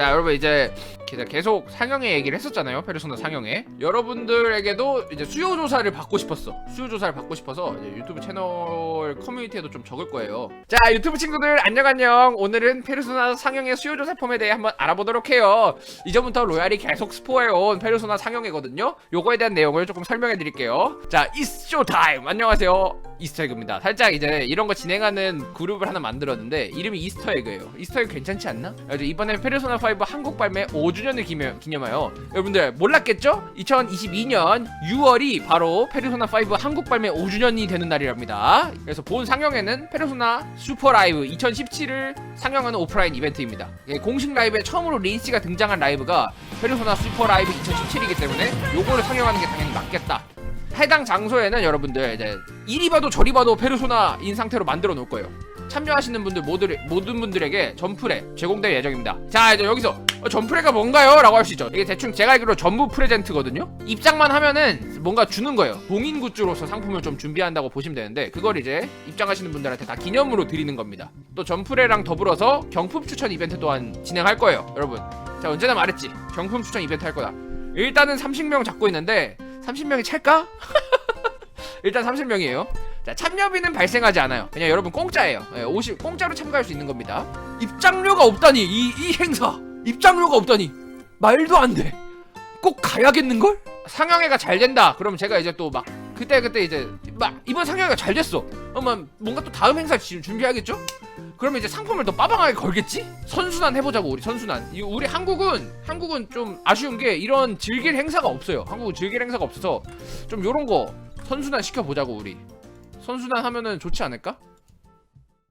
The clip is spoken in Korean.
자 여러분 이제 계속 상영회 얘기를 했었잖아요. 페르소나 상영회. 여러분들에게도 이제 수요 조사를 받고 싶었어. 수요 조사를 받고 싶어서 유튜브 채널 커뮤니티에도 좀 적을 거예요. 자 유튜브 친구들 안녕 안녕. 오늘은 페르소나 상영회 수요 조사 폼에 대해 한번 알아보도록 해요. 이전부터 로얄이 계속 스포해온 페르소나 상영회거든요. 요거에 대한 내용을 조금 설명해 드릴게요. 자 이스쇼 타임 안녕하세요 이스터에그입니다 살짝 이제 이런 거 진행하는 그룹을 하나 만들었는데 이름이 이스터에그예요 이스터에그 괜찮지 않나? 그래서 이번에 페르소나 5 한국 발매 5주년을 기념, 기념 하여 여러분들 몰랐겠죠? 2022년 6월이 바로 페르소나 5 한국 발매 5주년이 되는 날이랍니다. 그래서 본 상영회는 페르소나 슈퍼 라이브 2017을 상영하는 오프라인 이벤트입니다. 예, 공식 라이브에 처음으로 린씨가 등장한 라이브가 페르소나 슈퍼 라이브 2017이기 때문에 요거를 상영하는 게 당연히 맞겠다. 해당 장소에는 여러분들 이제 이리 봐도 저리 봐도 페르소나인 상태로 만들어 놓을 거예요. 참여하시는 분들 모두, 모든 분들에게 전프레 제공될 예정입니다. 자, 이제 여기서 어, 전프레가 뭔가요? 라고 할 수 있죠. 이게 대충 제가 알기로 전부 프레젠트거든요. 입장만 하면은 뭔가 주는 거예요. 봉인 굿즈로서 상품을 좀 준비한다고 보시면 되는데 그걸 이제 입장하시는 분들한테 다 기념으로 드리는 겁니다. 또 전프레랑 더불어서 경품 추천 이벤트 또한 진행할 거예요, 여러분. 자, 언제나 말했지. 경품 추천 이벤트 할 거다. 일단은 30명 잡고 있는데 30명이 찰까? 일단 30명이에요. 자, 참여비는 발생하지 않아요. 그냥 여러분 공짜예요. 예, 50 공짜로 참가할 수 있는 겁니다. 입장료가 없다니 이, 이 행사 입장료가 없다니 말도 안 돼. 꼭 가야겠는 걸? 상영회가 잘 된다. 그럼 제가 이제 또 막 그때 그때 이제 막 이번 상영회가 잘 됐어. 그러면 뭔가 또 다음 행사 지- 준비하겠죠? 그러면 이제 상품을 더 빠방하게 걸겠지? 선순환 해보자고 우리 선순환. 이 우리 한국은 한국은 좀 아쉬운 게 이런 즐길 행사가 없어요. 한국은 즐길 행사가 없어서 좀 요런 거 선순환 시켜 보자고 우리. 선순환 하면은 좋지 않을까?